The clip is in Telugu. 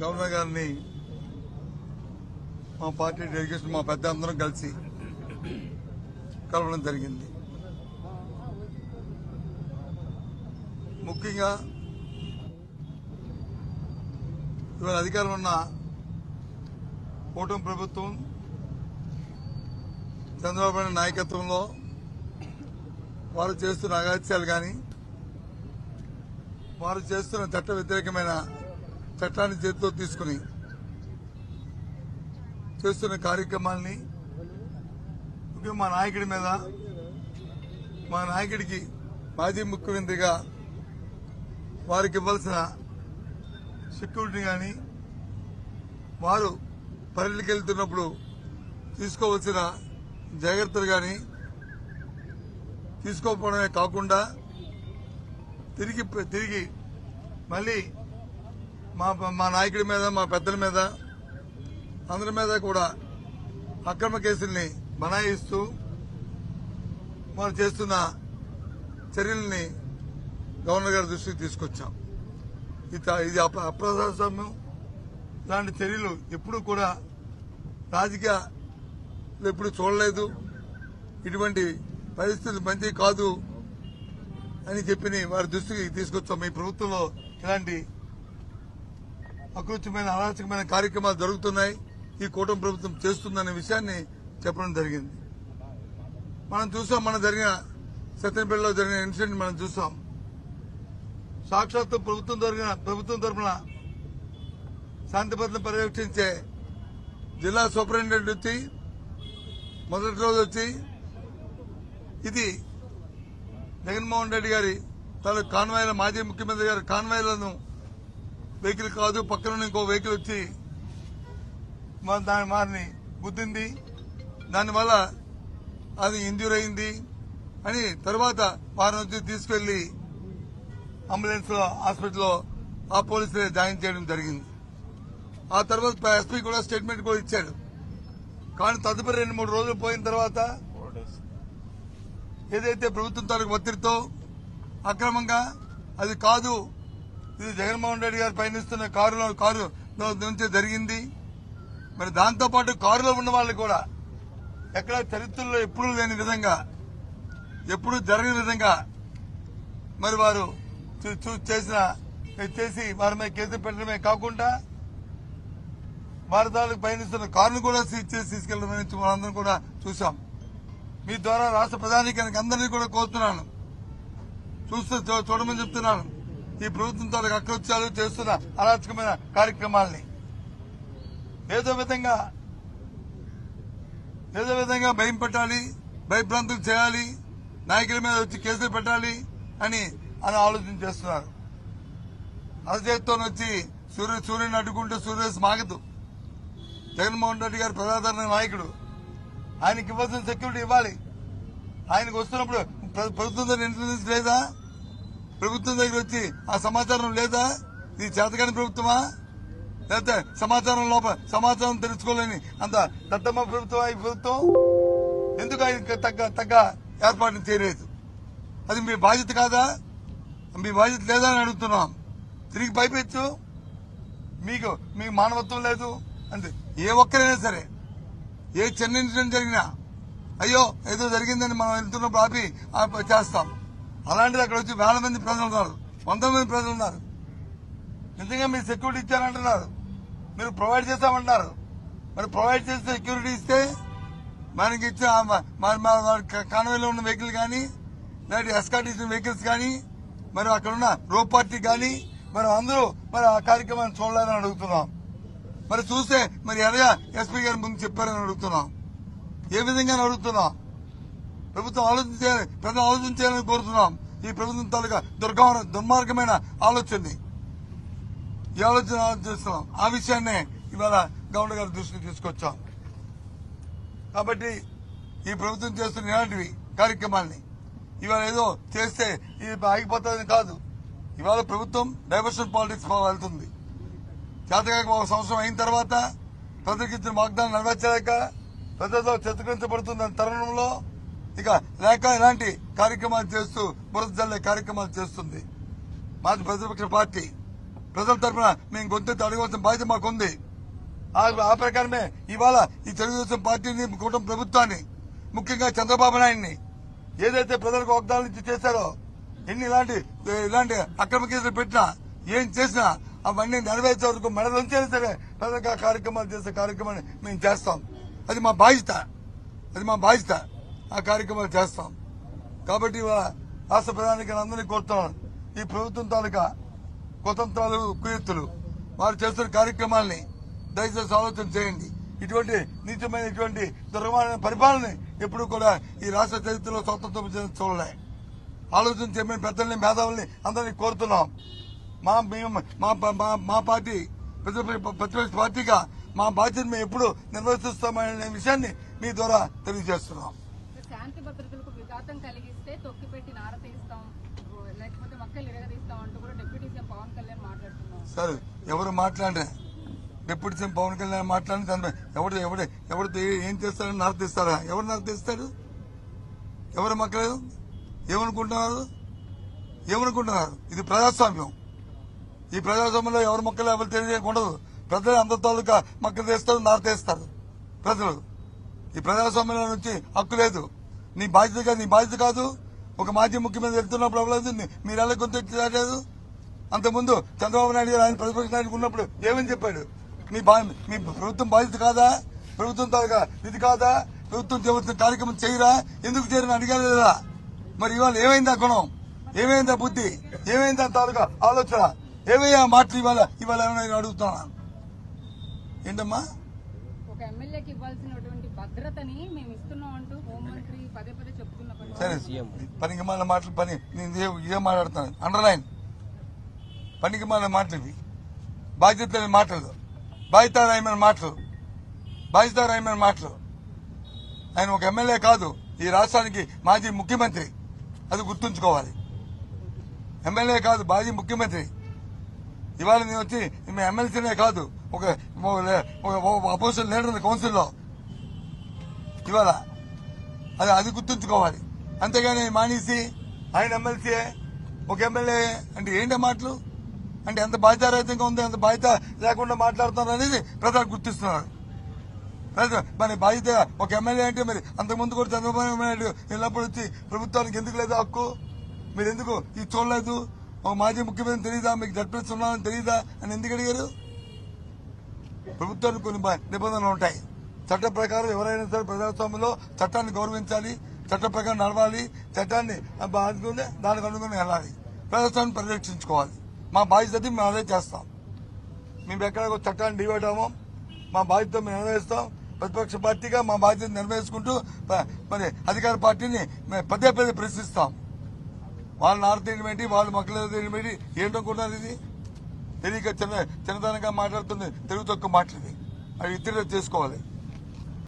గవర్నర్ గారిని మా పార్టీ డెలిగేషన్ మా పెద్ద అందరం కలిసి కలవడం జరిగింది. ముఖ్యంగా ఇవాళ అధికారం ఉన్న కూటమి ప్రభుత్వం చంద్రబాబు నాయుడు నాయకత్వంలో వారు చేస్తున్న అగాత్యాలు కానీ వారు చేస్తున్న చట్ట వ్యతిరేకమైన చట్టాన్ని చేతితో తీసుకుని చేస్తున్న కార్యక్రమాల్ని ముఖ్యంగా మా నాయకుడి మీద మా నాయకుడికి మాజీ ముఖ్యమంత్రిగా వారికి ఇవ్వాల్సిన సెక్యూరిటీ కానీ వారు పర్యటనకి వెళ్తున్నప్పుడు తీసుకోవాల్సిన జాగ్రత్తలు కానీ తీసుకోకపోవడమే కాకుండా తిరిగి తిరిగి మళ్ళీ మా మా నాయకుడి మీద మా పెద్దల మీద అందరి మీద కూడా అక్రమ కేసుల్ని బనాయిస్తూ మనం చేస్తున్న చర్యల్ని గవర్నర్ గారి దృష్టికి తీసుకొచ్చాం. ఇది ఇది అప్రజాస్వామ్యం. ఇలాంటి చర్యలు ఎప్పుడు కూడా రాజకీయ ఎప్పుడు చూడలేదు. ఇటువంటి పరిస్థితులు మంచి కాదు. అని చెప్పి వారి దృష్టికి తీసుకొచ్చాం. మీ ప్రభుత్వంలో ఇలాంటి అకృత్యమైన అరాచకమైన కార్యక్రమాలు జరుగుతున్నాయి. ఈ కూటమి ప్రభుత్వం చేస్తుందనే విషయాన్ని చెప్పడం జరిగింది. మనం చూసాం మన జరిగిన సత్యనపల్లిలో జరిగిన ఇన్సిడెంట్ మనం చూసాం. సాక్షాత్తు ప్రభుత్వం జరిగిన ప్రభుత్వం తరఫున శాంతి భద్రతను పర్యవేక్షించే జిల్లా సూపరింటెండెంట్ వచ్చి మొదటి రోజు వచ్చి ఇది జగన్మోహన్ రెడ్డి గారి తన కాన్వాయ్ల మాజీ ముఖ్యమంత్రి గారి కాన్వాయ్లను వెహికల్ కాదు పక్కన ఇంకో వెహికల్ వచ్చి దాని వారిని గుద్దింది. దానివల్ల అది ఇంజ్యూర్ అయింది అని తర్వాత వారిని వచ్చి తీసుకెళ్ళి అంబులెన్స్లో హాస్పిటల్లో ఆ పోలీసులే జాయిన్ చేయడం జరిగింది. ఆ తర్వాత ఎస్పీ కూడా స్టేట్మెంట్ కూడా ఇచ్చాడు కానీ తదుపరి రెండు మూడు రోజులు పోయిన తర్వాత ఏదైతే ప్రభుత్వం తాలూకు ఒత్తిడితో అక్రమంగా అది కాదు ఇది జగన్మోహన్ రెడ్డి గారు పయనిస్తున్న కారులో కారు నుంచి జరిగింది. మరి దాంతోపాటు కారులో ఉన్న వాళ్ళు కూడా ఎక్కడ చరిత్రలో ఎప్పుడూ లేని విధంగా ఎప్పుడూ జరగని విధంగా మరి వారు చూ- చూ- చేసిన చేసి వారి మీద కేసు పెట్టడమే కాకుండా భారతాలకు పయనిస్తున్న కారును కూడా సీజ్ చేసి తీసుకెళ్ళడం అనేది మనందరం కూడా చూసాం మీ ద్వారా రాష్ట్ర ప్రధానికి అందరినీ కూడా కోరుతున్నాను. చూస్తూ చూ- చూడమని చెప్తున్నాను. ఈ ప్రభుత్వం తాలూకు అకృత్యాలు చేస్తున్న అరాచకమైన కార్యక్రమాల్ని. ఏదో విధంగా ఏదో విధంగా భయం పెట్టాలి భయభ్రాంతులు చేయాలి నాయకుల మీద వచ్చి కేసులు పెట్టాలి అని అని ఆలోచన చేస్తున్నారు. అరచేతితో వచ్చి సూర్య సూర్యుని అడ్డుకుంటే సూర్యస్ మాగదు. జగన్మోహన్ రెడ్డి గారు ప్రజాదరణ నాయకుడు. ఆయనకి ఇవ్వాల్సిన సెక్యూరిటీ ఇవ్వాలి. ఆయనకు వస్తున్నప్పుడు ప్ర- ప్రభుత్వం దగ్గర ఇన్సూరెన్స్ లేదా? ప్రభుత్వం దగ్గర వచ్చి ఆ సమాచారం లేదా? ఇది చేతకాని ప్రభుత్వమా? లేకపోతే సమాచారం లోపల సమాచారం తెలుసుకోలేని అంత దత్తమ్మ ప్రభుత్వం ఈ ప్రభుత్వం? ఎందుకు ఆయనకి తగ్గ తగ్గ ఏర్పాట్లు చేయలేదు? అది మీ బాధ్యత కాదా? మీ బాధ్యత లేదా అని అడుగుతున్నాం. తిరిగి పైపెచ్చు మీకు మీకు మానవత్వం లేదు. అంటే ఏ ఒక్కరైనా సరే ఏ చిన్న ఇన్సిడెంట్ జరిగినా? అయ్యో ఏదో జరిగిందని మనం వెళ్తున్నప్పుడు ఆపి చేస్తాం అలాంటిది అక్కడ వచ్చి వేల మంది ప్రజలు ఉన్నారు. వంద మంది ప్రజలు ఉన్నారు. నిజంగా మీరు సెక్యూరిటీ ఇచ్చారంటున్నారు. మీరు ప్రొవైడ్ చేస్తామంటున్నారు. మరి ప్రొవైడ్ చేస్తే సెక్యూరిటీ ఇస్తే మనకి ఇచ్చిన ఆ కాన్వేలో ఉన్న వెహికల్ కానీ లేదా ఎస్కాట్ ఇచ్చిన వెహికల్స్ కానీ మరి అక్కడ ఉన్న రో పార్టీ కానీ మరి అందరూ మరి ఆ కార్యక్రమాన్ని చూడాలని అడుగుతున్నాం. మరి చూస్తే మరి ఎనగా ఎస్పీ గారి ముందు చెప్పారని అడుగుతున్నాం. ఏ విధంగా అడుగుతున్నాం. ప్రభుత్వం ఆలోచించాలి ప్రజలు ఆలోచించాలని కోరుతున్నాం. ఈ ప్రభుత్వం తాలూకా దుర్గ దుర్మార్గమైన ఆలోచనని. ఈ ఆలోచన ఆలోచిస్తున్నాం. ఆ విషయాన్నే ఇవాళ గవర్నర్ గారి దృష్టికి తీసుకొచ్చాం. కాబట్టి ఈ ప్రభుత్వం చేస్తున్న ఇలాంటివి కార్యక్రమాల్ని ఇవాళ ఏదో చేస్తే ఇది ఆగిపోతుందని కాదు. ఇవాళ ప్రభుత్వం డైవర్షన్ పాలిటిక్స్ వెళ్తుంది. చేతకాక ఒక సంవత్సరం అయిన తర్వాత ప్రజలకు ఇచ్చిన వాగ్దానం నెరవేర్చలేక ప్రజలతో చిత్రీకరించబడుతున్న తరుణంలో ఇక లేక ఇలాంటి కార్యక్రమాలు చేస్తూ బురద జల్లే కార్యక్రమాలు చేస్తుంది. మాది ప్రతిపక్ష పార్టీ. ప్రజల తరఫున మేము గొంతెత్తి అడగవలసిన బాధ్యత మాకుంది. ఆ ప్రకారమే ఇవాళ ఈ తెలుగుదేశం పార్టీని కూటమి ప్రభుత్వాన్ని ముఖ్యంగా చంద్రబాబు నాయుడిని ఏదైతే ప్రజలకు వాగ్దానాలు ఇచ్చి చేశారో ఎన్ని ఇలాంటి ఇలాంటి అక్రమ కేసులు పెట్టినా ఏం చేసినా అవన్నీ నెరవేర్చే వరకు మెడ నుంచైనా సరే ప్రజలకు కార్యక్రమాలు చేసే కార్యక్రమాన్ని మేము చేస్తాం. అది మా బాధ్యత. అది మా బాధ్యత. ఆ కార్యక్రమాలు చేస్తాం. కాబట్టి రాష్ట్ర ప్రధానికి అందరినీ కోరుతున్నాను. ఈ ప్రభుత్వం తాలూకా కుతంత్రాలు కుయుత్తులు వారు చేస్తున్న కార్యక్రమాల్ని దయచేసి ఆలోచన చేయండి. ఇటువంటి నీచమైన ఇటువంటి దుర్గమైన పరిపాలన ఎప్పుడు కూడా ఈ రాష్ట్ర చరిత్రలో స్వతంత్రం చూడలే. ఆలోచన చేయమని పెద్దల్ని మేధావుల్ని అందరినీ కోరుతున్నాం. మా మేము మా మా మా పార్టీ ప్రతిపక్ష పార్టీగా మా బాధ్యత మేము ఎప్పుడు నిర్వర్తిస్తామనే విషయాన్ని మీ ద్వారా తెలియజేస్తున్నాం. శాంతి భద్రతలకు విఘాతం కలిగిస్తే తొక్కిపెట్టి నార తీస్తాం లేకపోతే మక్కలు ఇరగదీస్తాం అంటూ కూడా డిప్యూటీ సీఎం పవన్ కళ్యాణ్ మాట్లాడుతున్నాం సరే ఎవరు మాట్లాడే డిప్యూటీ సీఎం పవన్ కళ్యాణ్ మాట్లాడి దాని ఎవడు ఎవడు ఎవడు ఏం చేస్తారని నరతీస్తారా ఎవరు నరతీస్తారు ఎవరు మక్కలేదు ఏమనుకుంటున్నారు? ఏమనుకుంటున్నారు? ఇది ప్రజాస్వామ్యం. ఈ ప్రజాస్వామ్యంలో ఎవరు మొక్కలు ఎవరు తెలియకూడదు ప్రజలు అందరి తాలూకా మొక్కలు తీస్తారు నారతీస్తారు ప్రజలు. ఈ ప్రజాస్వామ్యంలో నుంచి హక్కు లేదు. నీ బాధ్యత కాదు నీ బాధ్యత కాదు. ఒక మాజీ ముఖ్యమంత్రి వెళ్తున్నప్పుడు అవ్వలేదు మీరు ఎలా కొంత రాలేదు అంతకుముందు చంద్రబాబు నాయుడు గారు ఆయన ప్రతిపక్ష నాయుడు ఉన్నప్పుడు ఏమని చెప్పాడు? మీ మీ ప్రభుత్వం బాధ్యత కాదా? ప్రభుత్వం తాలూకా ఇది కాదా? ప్రభుత్వం చెబుతున్న కార్యక్రమం చేయరా? ఎందుకు చేయరని అడిగారు లేదా? మరి ఇవాళ ఏమైందా గుణం? ఏమైందా బుద్ధి? ఏమైంది ఆ తాలూకా ఆలోచన? ఏమయ్యా మాటలు ఇవాళ ఇవాళ ఏమైనా అడుగుతున్నా ఏంటమ్మా? సరే పనికి మాల మాటలు పని నేను ఇదే మాట్లాడుతాను అండర్లైన్ పనికి మాల మాటలు ఇవి. బాధ్యత లేని మాటలు. బాధ్యతారాయమైన మాటలు. బాధ్యతారాయమైన మాటలు. ఆయన ఒక ఎమ్మెల్యే కాదు. ఈ రాష్ట్రానికి మాజీ ముఖ్యమంత్రి. అది గుర్తుంచుకోవాలి. ఎమ్మెల్యే కాదు మాజీ ముఖ్యమంత్రి. ఇవాళ నేను వచ్చి మీ ఎమ్మెల్సీనే కాదు ఒక అపోజిషన్ లీడర్ కౌన్సిల్లో ఇవాళ అది అది గుర్తుంచుకోవాలి. అంతేగాని మానేసి ఆయన ఎమ్మెల్సీ ఒక ఎమ్మెల్యే అంటే ఏంటి మాటలు? అంటే ఎంత బాధ్యతారహితంగా ఉంది ఎంత బాధ్యత లేకుండా మాట్లాడుతున్నారు అనేది ప్రజలు గుర్తిస్తున్నారు. మరి బాధ్యత ఒక ఎమ్మెల్యే అంటే మరి అంతకుముందు కూడా చంద్రబాబు నాయుడు వెళ్ళినప్పుడు వచ్చి ప్రభుత్వానికి ఎందుకు లేదు హక్కు? మీరు ఎందుకు ఇది చూడలేదు? ఒక మాజీ ముఖ్యమంత్రి తెలీదా? మీకు జడ్పీఎస్ ఉన్నారని తెలియదా అని ఎందుకు అడిగారు? ప్రభుత్వానికి కొన్ని నిబంధనలు ఉంటాయి. చట్ట ప్రకారం ఎవరైనా సరే ప్రజాస్వామ్యంలో చట్టాన్ని గౌరవించాలి చట్ట ప్రకారం నడవాలి చట్టాన్ని అనుకుని దానికి అనుకుని వెళ్ళాలి. ప్రజాస్వామ్యం పరిరక్షించుకోవాలి. మా బాధ్యత మేము అదే చేస్తాం. మేము ఎక్కడ చట్టాన్ని డివైడ్ మా బాధ్యత మేము నెరవేరుస్తాం. ప్రతిపక్ష పార్టీగా మా బాధ్యత నెరవేర్చుకుంటూ మరి అధికార పార్టీని మేము పదే పదే ప్రశ్నిస్తాం. వాళ్ళు నారతీయడం ఏంటి వాళ్ళు మొక్కలు తీయడం ఏంటి ఏంటనుకుంటున్నారు ఇది? తెలియక చిన్న చిన్నతనంగా మాట్లాడుతుంది తెలుగు తక్కువ మాట్లాడి అవి ఇతరులు చేసుకోవాలి.